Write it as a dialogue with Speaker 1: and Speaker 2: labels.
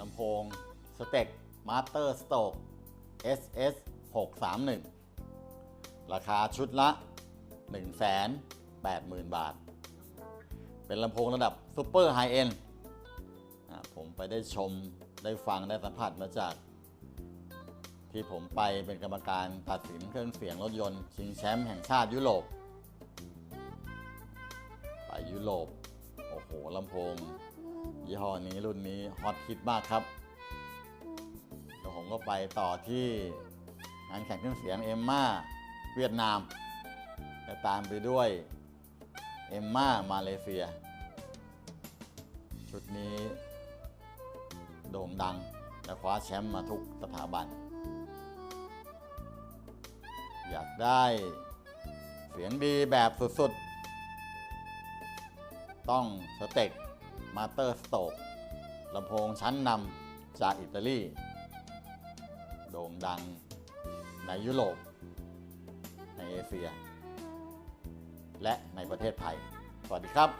Speaker 1: ลำโพงสเต็กมาสเตอร์สโตก SS 631 ราคาชุดละ 180,000 บาท เป็นลำโพงระดับซูเปอร์ไฮเอ็นผมไปได้ชมได้ฟังได้สัมผัสมาจาก ที่ผมไปเป็นกรรมการตัดสินเครื่องเสียงรถยนต์ชิงแชมป์แห่งชาติยุโรป ไปยุโรป โอ้โหลำโพง ยี่ห้อนี้รุ่นนี้ฮอตฮิตมากครับแล้วผมก็ไปต่อที่งานแข่งเครื่องเสียงเอมมาเวียดนามและตามไปด้วยเอมมามาเลเซีย ชุดนี้โด่งดังและคว้าแชมป์มาทุกสถาบัน อยากได้เสียงดีแบบสุดๆ ต้องสเต็ก มาเตอร์สโตกลำโพงชั้นนำจากอิตาลี โด่งดังในยุโรป ในเอเชีย และในประเทศไทย สวัสดีครับ